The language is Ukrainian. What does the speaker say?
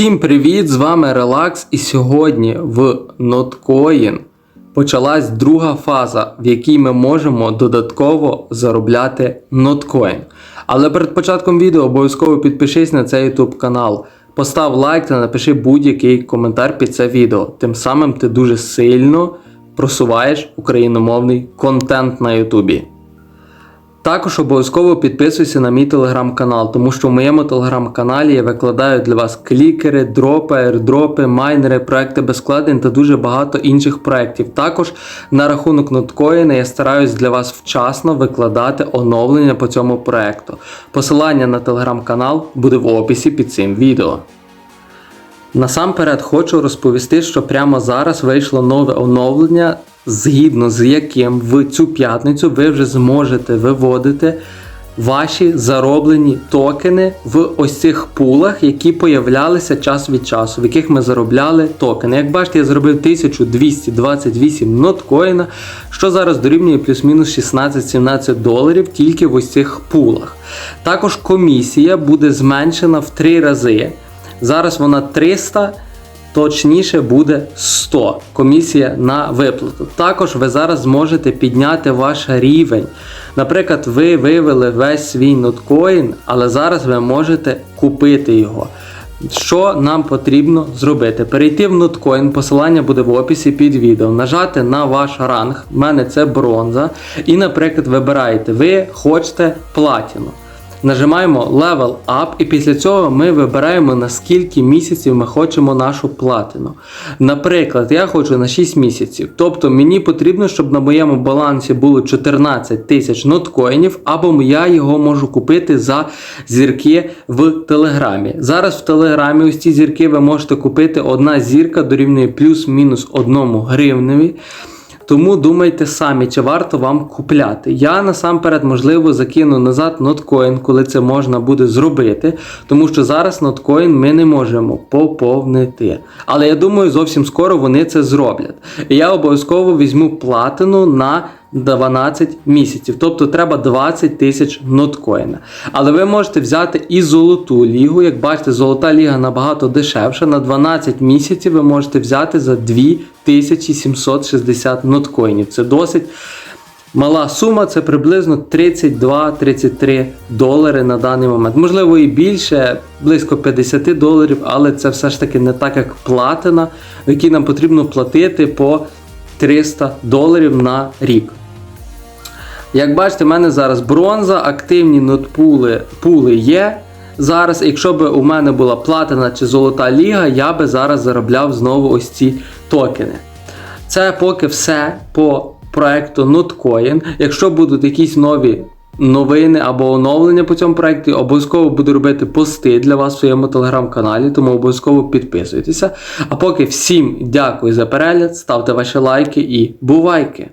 Всім привіт! З вами Релакс. І сьогодні в Notcoin почалась друга фаза, в якій ми можемо додатково заробляти Notcoin. Але перед початком відео обов'язково підпишись на цей YouTube канал. Постав лайк та напиши будь-який коментар під це відео. Тим самим ти дуже сильно просуваєш україномовний контент на Ютубі. Також обов'язково підписуйся на мій телеграм-канал, тому що в моєму телеграм-каналі я викладаю для вас клікери, дропи, аірдропи, майнери, проекти без вкладень та дуже багато інших проєктів. Також на рахунок ноткоїна я стараюсь для вас вчасно викладати оновлення по цьому проекту. Посилання на телеграм-канал буде в описі під цим відео. Насамперед хочу розповісти, що прямо зараз вийшло нове оновлення, згідно з яким в цю п'ятницю ви вже зможете виводити ваші зароблені токени в ось цих пулах, які появлялися час від часу, в яких ми заробляли токени. Як бачите, я зробив 1228 ноткоїна, що зараз дорівнює плюс-мінус 16-17 доларів тільки в ось цих пулах. Також комісія буде зменшена в 3 рази. Зараз вона 300, точніше буде 100 комісія на виплату. Також ви зараз зможете підняти ваш рівень. Наприклад, ви вивели весь свій ноткоін, але зараз ви можете купити його. Що нам потрібно зробити? Перейти в ноткоін, посилання буде в описі під відео, нажати на ваш ранг, в мене це бронза. І, наприклад, вибираєте, ви хочете платіну. Нажимаємо Level Up і після цього ми вибираємо на скільки місяців ми хочемо нашу платину. Наприклад, я хочу на 6 місяців. Тобто мені потрібно, щоб на моєму балансі було 14 тисяч ноткоїнів, або я його можу купити за зірки в Телеграмі. Зараз в Телеграмі ось ці зірки ви можете купити одна зірка дорівнює плюс-мінус 1 гривневі. Тому думайте самі, чи варто вам купляти. Я насамперед, можливо, закину назад ноткоін, коли це можна буде зробити, тому що зараз ноткоін ми не можемо поповнити. Але я думаю, зовсім скоро вони це зроблять. І я обов'язково візьму платину на 12 місяців, тобто треба 20 тисяч ноткоїна. Але ви можете взяти і золоту лігу. Як бачите, золота ліга набагато дешевша. На 12 місяців ви можете взяти за 2760 ноткоїнів. Це досить мала сума, це приблизно 32-33 долари на даний момент. Можливо, і більше, близько 50 доларів, але це все ж таки не так, як платина, в якій нам потрібно платити по 300 доларів на рік. Як бачите, в мене зараз бронза, активні нотпули пули є. Зараз, якщо б у мене була платина чи золота ліга, я би зараз заробляв знову ось ці токени. Це поки все по проекту Notcoin. Якщо будуть якісь нові новини або оновлення по цьому проекті, обов'язково буду робити пости для вас в своєму телеграм-каналі, тому обов'язково підписуйтеся. А поки всім дякую за перегляд, ставте ваші лайки і бувайки!